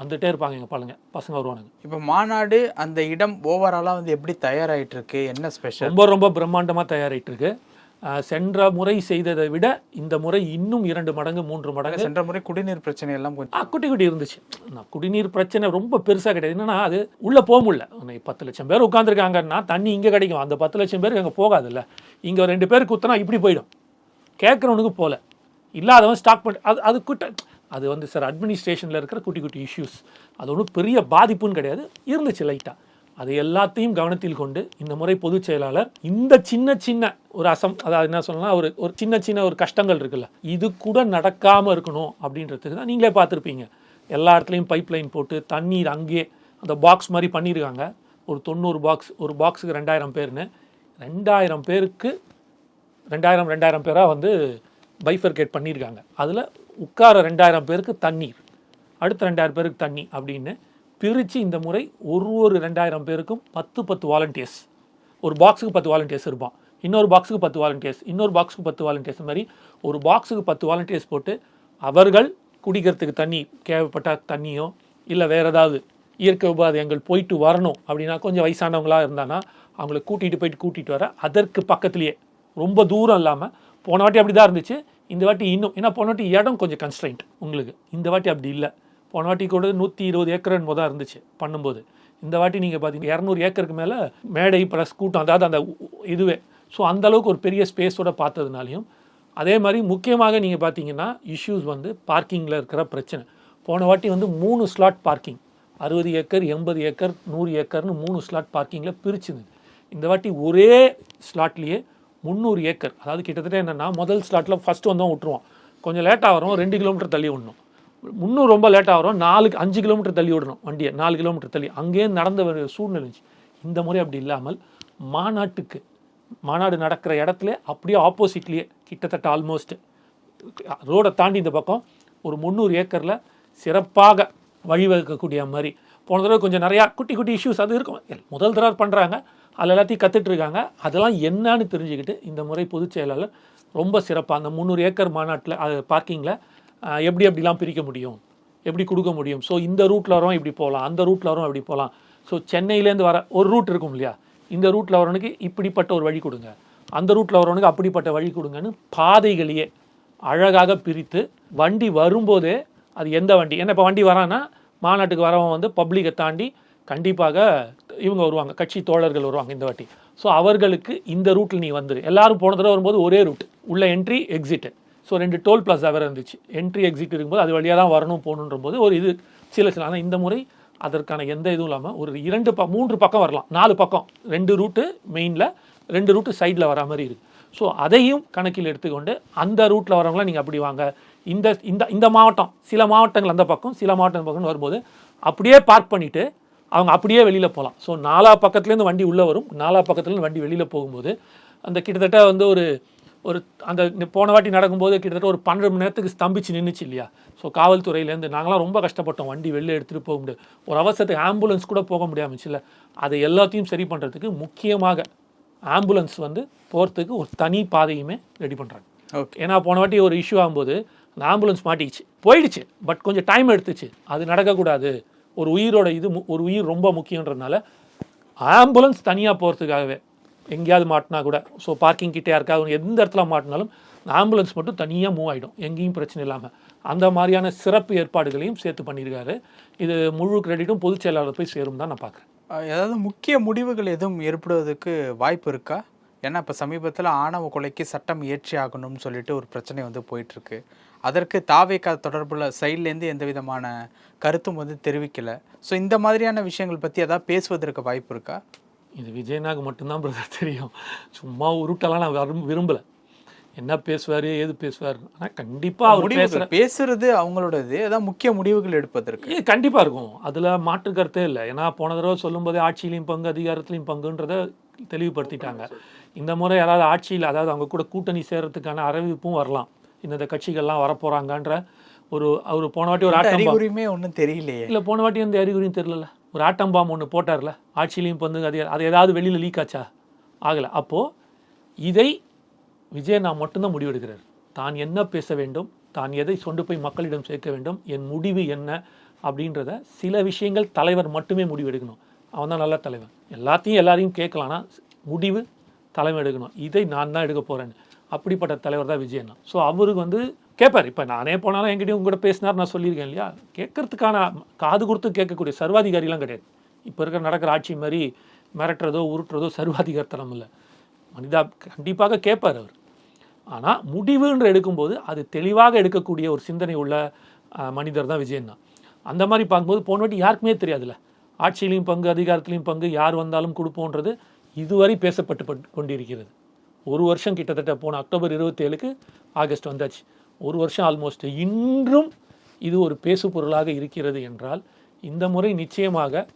வந்துட்டே இருப்பாங்க எங்கள் பழங்க பசங்க வருவானுங்க. இப்போ மாநாடு அந்த இடம் ஓவராலாக வந்து எப்படி தயாராயிட்டு இருக்கு? என்ன ஸ்பெஷல் ரொம்ப ரொம்ப பிரம்மாண்டமாக தயாரிட்டு இருக்கு. சென்ற முறை செய்ததை விட இந்த முறை இன்னும் இரண்டு மடங்கு மூன்று மடங்கு. சென்ற முறை குடிநீர் பிரச்சனை எல்லாம் கொஞ்சம் குட்டி குட்டி இருந்துச்சு. குடிநீர் பிரச்சனை ரொம்ப பெருசாக கிடையாது. என்னன்னா அது உள்ளே போக முடியல. பத்து லட்சம் பேர் உட்காந்துருக்காங்கன்னா தண்ணி இங்கே கிடைக்கும். அந்த பத்து லட்சம் பேருக்கு அங்கே போகாதுல்ல. இங்கே ரெண்டு பேர் குத்தினா இப்படி போயிடும். கேட்குறவனுக்கு போல. இல்லாதவன் ஸ்டாக் பண்ணி அது அது குட்ட அது வந்து சார் அட்மினிஸ்ட்ரேஷனில் இருக்கிற குட்டி குட்டி இஷ்யூஸ் அது ஒன்றும் பெரிய பாதிப்புன்னு கிடையாது. இருந்துச்சு லைட்டாக அது எல்லாத்தையும் கவனத்தில் கொண்டு இந்த முறை பொதுச் செயலாளர் இந்த சின்ன சின்ன ஒரு அசம் அதாவது என்ன சொல்லலாம் ஒரு ஒரு சின்ன சின்ன ஒரு கஷ்டங்கள் இருக்குல்ல இது கூட நடக்காமல் இருக்கணும் அப்படின்றதுக்கு தான் நீங்களே பார்த்துருப்பீங்க. எல்லா இடத்துலையும் பைப் லைன் போட்டு தண்ணீர் அங்கேயே அந்த பாக்ஸ் மாதிரி பண்ணியிருக்காங்க. ஒரு தொண்ணூறு பாக்ஸ் ஒரு பாக்ஸுக்கு ரெண்டாயிரம் பேர்னு ரெண்டாயிரம் பேருக்கு ரெண்டாயிரம் ரெண்டாயிரம் பேராக வந்து பைஃபர்கேட் பண்ணியிருக்காங்க. அதில் உட்கார ரெண்டாயிரம் பேருக்கு தண்ணீர். அடுத்த ரெண்டாயிரம் பேருக்கு தண்ணி அப்படின்னு பிரித்து இந்த முறை ஒரு ஒரு ரெண்டாயிரம் பேருக்கும் பத்து பத்து வாலண்டியர்ஸ் ஒரு பாக்ஸுக்கு பத்து வாலண்டியர்ஸ் இருப்பான். இன்னொரு பாக்ஸுக்கு பத்து வாலண்டியர்ஸ் இன்னொரு பாக்ஸுக்கு பத்து வாலண்டியர்ஸ் மாதிரி ஒரு பாக்ஸுக்கு பத்து வாலண்டியர்ஸ் போட்டு அவர்கள் குடிக்கிறதுக்கு தண்ணி தேவைப்பட்ட தண்ணியோ இல்லை வேறு ஏதாவது இயற்கை உபாதைகள் போயிட்டு வரணும் அப்படின்னா கொஞ்சம் வயசானவங்களா இருந்தானா அவங்கள கூட்டிகிட்டு போயிட்டு கூட்டிகிட்டு வர அதற்கு பக்கத்துலேயே ரொம்ப தூரம் இல்லாமல் போன வாட்டி அப்படி தான் இருந்துச்சு இந்த வாட்டி இன்னும் ஏன்னா போன வாட்டி இடம் கொஞ்சம் கன்ஸ்ட்ரைண்ட் உங்களுக்கு. இந்த வாட்டி அப்படி இல்லை. போன வாட்டி கூட நூற்றி இருபது ஏக்கர் என்னமோ தான் இருந்துச்சு பண்ணும்போது. இந்த வாட்டி நீங்கள் பார்த்தீங்கன்னா இரநூறு ஏக்கருக்கு மேலே மேடை ப்ளஸ் கூட்டம் அதாவது அந்த இதுவே. ஸோ அந்தளவுக்கு ஒரு பெரிய ஸ்பேஸோட பார்த்ததுனாலையும் அதே மாதிரி முக்கியமாக நீங்கள் பார்த்தீங்கன்னா இஷ்யூஸ் வந்து பார்க்கிங்கில் இருக்கிற பிரச்சனை. போன வாட்டி வந்து மூணு ஸ்லாட் பார்க்கிங் அறுபது ஏக்கர் எண்பது ஏக்கர் நூறு ஏக்கர்னு மூணு ஸ்லாட் பார்க்கிங்கில் பிரிச்சுது இந்த வாட்டி ஒரே ஸ்லாட்லேயே முந்நூறு ஏக்கர். அதாவது கிட்டத்தட்ட என்னென்னா முதல் ஸ்லாட்டில் ஃபஸ்ட்டு வந்தோம் விட்டுருவோம். கொஞ்சம் லேட்டாக வரும் ரெண்டு கிலோமீட்டர் தள்ளி விடணும். முந்நூறு ரொம்ப லேட்டாக வரும் நாலு அஞ்சு கிலோமீட்டர் தள்ளி விடணும் வண்டியை. நாலு கிலோமீட்டர் தள்ளி. அங்கேயே நடந்த ஒரு சூழ்நிலை இருந்துச்சு. இந்த முறை அப்படி இல்லாமல் மாநாட்டுக்கு மாநாடு நடக்கிற இடத்துல அப்படியே ஆப்போசிட்லேயே கிட்டத்தட்ட ஆல்மோஸ்ட் ரோடை தாண்டி இந்த பக்கம் ஒரு முந்நூறு ஏக்கரில் சிறப்பாக வழிவகுக்கக்கூடிய மாதிரி. போன தடவை கொஞ்சம் நிறையா குட்டி குட்டி இஷ்யூஸ் அது இருக்கும். எல்- முதல் தடவை பண்ணுறாங்க அதில் எல்லாத்தையும் கற்றுட்ருக்காங்க அதெல்லாம் என்னன்னு தெரிஞ்சுக்கிட்டு இந்த முறை பொதுச் செயலாளர் ரொம்ப சிறப்பாக அந்த முந்நூறு ஏக்கர் மாநாட்டில் அது பார்க்கிங்கில் எப்படி எப்படிலாம் பிரிக்க முடியும்? எப்படி கொடுக்க முடியும்? ஸோ இந்த ரூட்டில் வரோம் இப்படி போகலாம் அந்த ரூட்டில் வரோம் இப்படி போகலாம். ஸோ சென்னையிலேருந்து வர ஒரு ரூட் இருக்கும் இல்லையா? இந்த ரூட்டில் வரவனுக்கு இப்படிப்பட்ட ஒரு வழி கொடுங்க. அந்த ரூட்டில் வரவனுக்கு அப்படிப்பட்ட வழி கொடுங்கன்னு பாதைகளையே அழகாக பிரித்து வண்டி வரும்போதே அது எந்த வண்டி? ஏன்னா இப்போ வண்டி வரான்னா மாநாட்டுக்கு வரவன் வந்து பப்ளிக்கை தாண்டி கண்டிப்பாக இவங்க வருவாங்க கட்சி தோழர்கள் வருவாங்க இந்த வாட்டி. ஸோ அவர்களுக்கு இந்த ரூட்டில் நீ வந்துடு எல்லாரும் போன தடவை வரும்போது ஒரே ரூட் உள்ள என்ட்ரி எக்ஸிட்டு ஸோ ரெண்டு டோல் பிளாஸா வேறு இருந்துச்சு. என்ட்ரி எக்ஸிட் இருக்கும்போது அது வழியாக தான் வரணும் போகணுன்ற போது ஒரு இது சில சில. ஆனால் இந்த முறை அதற்கான எந்த இதுவும் இல்லாமல் ஒரு இரண்டு ப மூன்று பக்கம் வரலாம். நாலு பக்கம். ரெண்டு ரூட்டு மெயினில் ரெண்டு ரூட்டு சைடில் வர மாதிரி இருக்குது ஸோ அதையும் கணக்கில் எடுத்துக்கொண்டு அந்த ரூட்டில் வரவங்களாம் நீங்கள் அப்படி வாங்க. இந்த இந்த இந்த மாவட்டம் சில மாவட்டங்கள் அந்த பக்கம் சில மாவட்டம் பக்கம் வரும்போது அப்படியே பார்க் பண்ணிவிட்டு அவங்க அப்படியே வெளியில் போகலாம். ஸோ நாலா பக்கத்துலேருந்து வண்டி உள்ளே வரும். நாலா பக்கத்துலேருந்து வண்டி வெளியில் போகும்போது அந்த கிட்டத்தட்ட வந்து ஒரு ஒரு அந்த போன வாட்டி நடக்கும்போது கிட்டத்தட்ட ஒரு பன்னெண்டு மணி நேரத்துக்கு ஸ்தம்பிச்சு நின்றுச்சு இல்லையா? ஸோ காவல்துறையிலேருந்து நாங்களாம் ரொம்ப கஷ்டப்பட்டோம். வண்டி வெளில எடுத்துகிட்டு போக முடியாது. ஒரு அவசரத்துக்கு ஆம்புலன்ஸ் கூட போக முடியாமச்சுல அதை எல்லாத்தையும் சரி பண்ணுறதுக்கு முக்கியமாக ஆம்புலன்ஸ் வந்து போகிறதுக்கு ஒரு தனி பாதையுமே ரெடி பண்ணுறாங்க ஓகே. ஏன்னா போன வாட்டி ஒரு இஷ்யூ ஆகும்போது அந்த ஆம்புலன்ஸ் மாட்டிக்கிச்சு. போயிடுச்சு. பட் கொஞ்சம் டைம் எடுத்துச்சு. அது நடக்கக்கூடாது. ஒரு உயிரோட இது மு- ஒரு உயிர் ரொம்ப முக்கியன்றதுனால ஆம்புலன்ஸ் தனியாக போகிறதுக்காகவே எங்கேயாவது மாட்டினா கூட ஸோ பார்க்கிங் கிட்டே யாருக்காவது எந்த இடத்துல மாட்டினாலும் ஆம்புலன்ஸ் மட்டும் தனியாக மூவ் ஆகிடும் எங்கேயும் பிரச்சனை இல்லாமல் அந்த மாதிரியான சிறப்பு ஏற்பாடுகளையும் சேர்த்து பண்ணியிருக்காரு. இது முழு கிரெடிட்டும் பொதுச் செயலாளர் போய் சேரும் தான் நான் பார்க்குறேன். ஏதாவது முக்கிய முடிவுகள் எதுவும் ஏற்படுவதற்கு வாய்ப்பு இருக்கா? ஏன்னா இப்போ சமீபத்தில் ஆணவ கொலைக்கு சட்டம் இயற்றி ஆகணும்னு சொல்லிட்டு ஒரு பிரச்சனை வந்து போயிட்டுருக்கு. அதற்கு தாவேக்கா தொடர்புள்ள சைட்லேருந்து எந்த விதமான கருத்தும் வந்து தெரிவிக்கலை. ஸோ இந்த மாதிரியான விஷயங்கள் பற்றி ஏதாவது பேசுவதற்கு வாய்ப்பு இருக்கா? இது விஜயனாக்கு மட்டும்தான் பிரதர் தெரியும். சும்மா உருட்டெல்லாம் நான் விரும் விரும்பலை. என்ன பேசுவார் ஏது பேசுவார் ஆனால் கண்டிப்பாக அவர் பேசுகிற பேசுறது அவங்களோடது ஏதாவது முக்கிய முடிவுகள் எடுப்பதற்கு. ஏ கண்டிப்பாக இருக்கும். அதில் மாற்று கருத்தே இல்லை. ஏன்னா போன தடவை சொல்லும்போதே ஆட்சியிலையும் பங்கு அதிகாரத்திலையும் பங்குன்றதை தெளிவுபடுத்திட்டாங்க. இந்த முறை யாராவது ஆட்சியில் அதாவது அவங்க கூட கூட்டணி சேர்றதுக்கான அறிவிப்பும் வரலாம். இந்த கட்சிகள்லாம் வரப்போகிறாங்கன்ற ஒரு அவர் போன வாட்டி ஒரு ஆட்டம் அறிகுறியுமே ஒன்றும் தெரியலையே. இல்லை போன வாட்டி அந்த அறிகுறியும் தெரியல ஒரு ஆட்டம் பாம் ஒன்று போட்டார்ல ஆட்சியிலையும் வந்து அது அது ஏதாவது வெளியில் லீக் ஆச்சா? ஆகலை. அப்போது இதை விஜய் நான் மட்டும்தான் முடிவெடுக்கிறார். தான் என்ன பேச வேண்டும் தான் எதை கொண்டு போய் மக்களிடம் சேர்க்க வேண்டும் என் முடிவு என்ன அப்படின்றத சில விஷயங்கள் தலைவர் மட்டுமே முடிவெடுக்கணும். அவன் தான் நல்ல தலைவர் எல்லாத்தையும் எல்லாரையும் கேட்கலான்னா முடிவு தலைமை எடுக்கணும். இதை நான் தான் எடுக்க போகிறேன்னு அப்படிப்பட்ட தலைவர் தான் விஜயண்ணா ஸோ அவருக்கு வந்து கேட்பார் இப்போ நானே போனாலும் என்கிட்டயும் உங்கள்கிட்ட பேசினார் நான் சொல்லியிருக்கேன் இல்லையா? கேட்கறதுக்கான காது கொடுத்து கேட்கக்கூடிய சர்வாதிகாரிலாம் கிடையாது. இப்போ இருக்கிற நடக்கிற ஆட்சி மாதிரி மிரட்டுறதோ உருட்டுறதோ சர்வாதிகாரத்தனம் இல்லை. மனிதா கண்டிப்பாக கேட்பார் அவர். ஆனால் முடிவுன்ற எடுக்கும்போது அது தெளிவாக எடுக்கக்கூடிய ஒரு சிந்தனை உள்ள மனிதர் தான் விஜயன் தான். அந்த மாதிரி பார்க்கும்போது போன வாட்டி யாருக்குமே தெரியாதுல்ல. ஆட்சியிலையும் பங்கு அதிகாரத்திலையும் பங்கு யார் வந்தாலும் கொடுப்போன்றது இதுவரை பேசப்பட்டு கொண்டிருக்கிறது. ஒரு வருஷம் கிட்டத்தட்ட போன அக்டோபர் இருபத்தேழுக்கு ஆகஸ்ட் வந்தாச்சு. ஒரு வருஷம் ஆல்மோஸ்ட் இன்றும் இது ஒரு பேசு பொருளாக இருக்கிறது என்றால் இந்த முறை நிச்சயமாக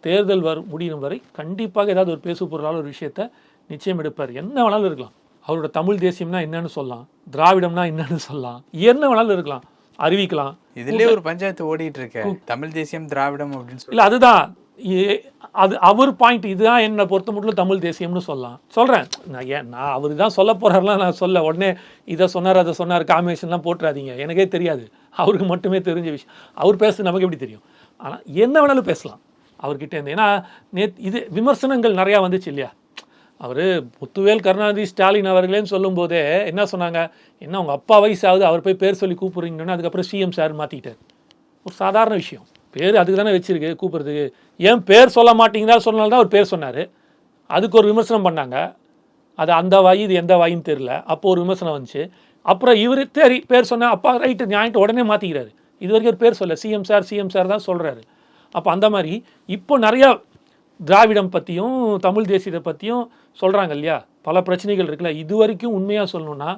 தேர்தல் வரும் முடியும் வரை கண்டிப்பாக ஏதாவது ஒரு பேசு பொருளான ஒரு விஷயத்த நிச்சயம் எடுப்பார். என்ன வேணாலும் இருக்கலாம். அவரோட தமிழ் தேசியம்னா என்னன்னு சொல்லலாம். திராவிடம்னா என்னன்னு சொல்லலாம். என்ன வேணாலும் இருக்கலாம். அறிவிக்கலாம். இதுலயே ஒரு பஞ்சாயத்து ஓடிட்டு இருக்கு. தமிழ் தேசியம் திராவிடம் அப்படின்னு இல்லை அதுதான். அது அவர் பாயிண்ட் இதுதான் என்னை பொறுத்த மட்டும் தமிழ் தேசியம்னு சொல்லலாம். சொல்கிறேன் நான் ஏன் நான் அவர் தான் சொல்ல போகிறாரெலாம் நான் சொல்ல. உடனே இதை சொன்னார் அதை சொன்னார் காமினேஷன்லாம் போட்டுறாதீங்க. எனக்கே தெரியாது. அவருக்கு மட்டுமே தெரிஞ்ச விஷயம். அவர் பேசுறது நமக்கு எப்படி தெரியும்? ஆனால் என்ன வேணாலும் பேசலாம். அவர்கிட்ட இருந்து. ஏன்னா நே இது விமர்சனங்கள் நிறையா வந்துச்சு இல்லையா? அவர் முத்துவேல் கருணாநிதி ஸ்டாலின் அவர்களேன்னு சொல்லும்போதே என்ன சொன்னாங்க? என்ன உங்கள் அப்பா வயசாகுது அவர் போய் பேர் சொல்லி கூப்பிடுறீங்கன்னு. அதுக்கப்புறம் சிஎம் சார் மாற்றிக்கிட்டார் ஒரு சாதாரண விஷயம். பேர் அதுக்கு தானே வச்சிருக்கு கூப்பிட்றதுக்கு. ஏன் பேர் சொல்ல மாட்டீங்களா சொன்னால்தான் அவர் பேர் சொன்னார். அதுக்கு ஒரு விமர்சனம் பண்ணாங்க. அது அந்த வாய் இது எந்த வாயின்னு தெரில அப்போ ஒரு விமர்சனம் வந்துச்சு. அப்புறம் இவர் சரி பேர் சொன்னால் அப்பா ரைட்டு ஞாயிட்டு உடனே மாற்றிக்கிறாரு இது வரைக்கும் ஒரு பேர் சொல்ல சிஎம் சார் சிஎம் சார் தான் சொல்கிறாரு அப்போ அந்த மாதிரி இப்போ நிறையா திராவிடம் பற்றியும் தமிழ் தேசியத்தை பற்றியும் சொல்கிறாங்க இல்லையா? பல பிரச்சனைகள் இருக்குல்ல. இது வரைக்கும் உண்மையாக சொல்லணும்னா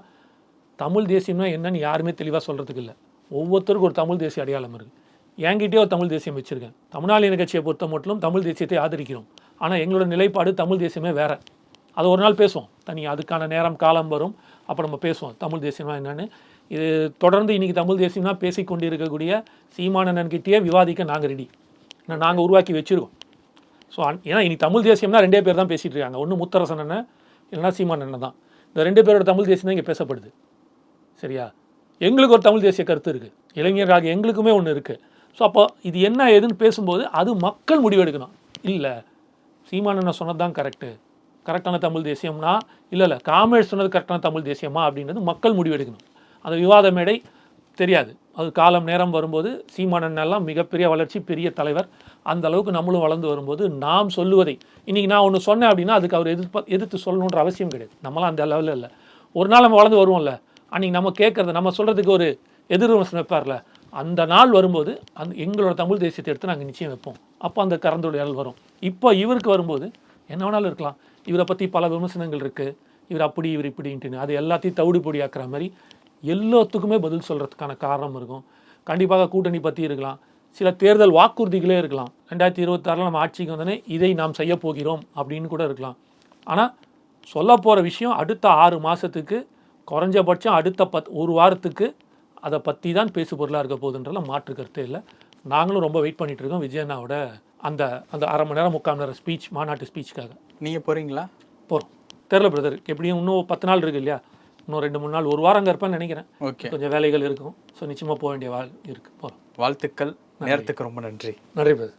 தமிழ் தேசியம்னா என்னன்னு யாருமே தெளிவாக சொல்கிறதுக்கு இல்லை. ஒவ்வொருத்தருக்கும் ஒரு தமிழ் தேசிய அடையாளம் இருக்குது என்கிட்டயே ஒரு தமிழ் தேசியம் வச்சுருக்கேன். தமிழ்நாடு கட்சியை பொறுத்த மட்டும் தமிழ் தேசியத்தை ஆதரிக்கிறோம். ஆனால் எங்களோட நிலைப்பாடு தமிழ் தேசியமே வேறு. அது ஒரு நாள் பேசுவோம். தனி அதுக்கான நேரம் காலம் வரும். அப்போ நம்ம பேசுவோம். தமிழ் தேசியம்னா என்னென்னு. இது தொடர்ந்து இன்னைக்கு தமிழ் தேசியம்னா பேசிக்கொண்டு இருக்கக்கூடிய சீமானண்ணன்கிட்டயே விவாதிக்க நாங்கள் ரெடி நான் நாங்கள் உருவாக்கி வச்சுருக்கோம். ஸோ ஏன்னா இன்றைக்கி தமிழ் தேசியம்னா ரெண்டே பேர் தான் பேசிட்டு இருக்காங்க. ஒன்று முத்தரசன் அண்ணன் இல்லைன்னா சீமான் அண்ணன் தான். இந்த ரெண்டு பேரோட தமிழ் தேசியம் தான் இங்கே பேசப்படுது. சரியா? எங்களுக்கு ஒரு தமிழ் தேசிய கருத்து இருக்குது இளைஞர்களாக எங்களுக்குமே ஒன்று இருக்குது ஸோ அப்போ இது என்ன ஏதுன்னு பேசும்போது அது மக்கள் முடிவெடுக்கணும். இல்லை சீமானண்ணன் சொன்னது தான் கரெக்டு கரெக்டான தமிழ் தேசியம்னா இல்லை இல்லை காமேஷ் சொன்னது கரெக்டான தமிழ் தேசியமா அப்படின்றது மக்கள் முடிவெடுக்கணும். அந்த விவாத மேடை தெரியாது. அது காலம் நேரம் வரும்போது சீமானன் எல்லாம் மிகப்பெரிய வளர்ச்சி பெரிய தலைவர். அந்த அளவுக்கு நம்மளும் வளர்ந்து வரும்போது நாம் சொல்லுவதை. இன்றைக்கி நான் ஒன்று சொன்னேன் அப்படின்னா அதுக்கு அவர் எதிர்ப்பு எதிர்த்து சொல்லணுன்ற அவசியம் கிடையாது. நம்மளாம் அந்த லெவலில் இல்லை. ஒரு நாள் நம்ம வளர்ந்து வருவோம்ல. அன்னைக்கு நம்ம கேட்குறது நம்ம சொல்கிறதுக்கு ஒரு எதிர் விமர்சனம் வைப்பார்ல. அந்த நாள் வரும்போது அந்த எங்களோட தமிழ் தேசியத்தை எடுத்து நாங்கள் நிச்சயம் வைப்போம். அப்போ அந்த கலந்துரையாடல் வரும். இப்போ இவருக்கு வரும்போது என்ன வேணாலும் இருக்கலாம். இவரை பற்றி பல விமர்சனங்கள் இருக்குது இவர் அப்படி இவர் இப்படின்ட்டு அது எல்லாத்தையும் தவிடு பொடியாக்குற மாதிரி எல்லாத்துக்குமே பதில் சொல்கிறதுக்கான காரணம் இருக்கும். கண்டிப்பாக கூட்டணி பற்றி இருக்கலாம். சில தேர்தல் வாக்குறுதிகளே இருக்கலாம். ரெண்டாயிரத்தி இருபத்தாறில் நம்ம ஆட்சிக்கு வந்தோடனே இதை நாம் செய்ய போகிறோம் அப்படின்னு கூட இருக்கலாம். ஆனால் சொல்ல போகிற விஷயம் அடுத்த ஆறு மாதத்துக்கு குறைஞ்சபட்சம் அடுத்த பத் ஒரு வாரத்துக்கு அதை பற்றி தான் பேசு பொருளாக இருக்க போகுதுன்றல மாற்று கருத்தே இல்லை. நாங்களும் ரொம்ப வெயிட் பண்ணிட்டு இருக்கோம் விஜயண்ணாவோட அந்த அந்த அரை மணி நேரம் முக்கால் மணி நேரம் ஸ்பீச் மாநாட்டு ஸ்பீச்சுக்காக நீங்கள் போகிறீங்களா போகிறோம் தெரில பிரதர் எப்படியும் இன்னும் பத்து நாள் இருக்கு இல்லையா? இன்னும் ரெண்டு மூணு நாள் ஒரு வாரம் அங்கே இருப்பேன்னு நினைக்கிறேன். ஓகே கொஞ்சம் வேலைகள் இருக்கும். ஸோ நிச்சயமாக போக வேண்டிய வாழ் இருக்குது போகிறோம் வாழ்த்துக்கள். நேரத்துக்கு ரொம்ப நன்றி. நன்றி பிரதர்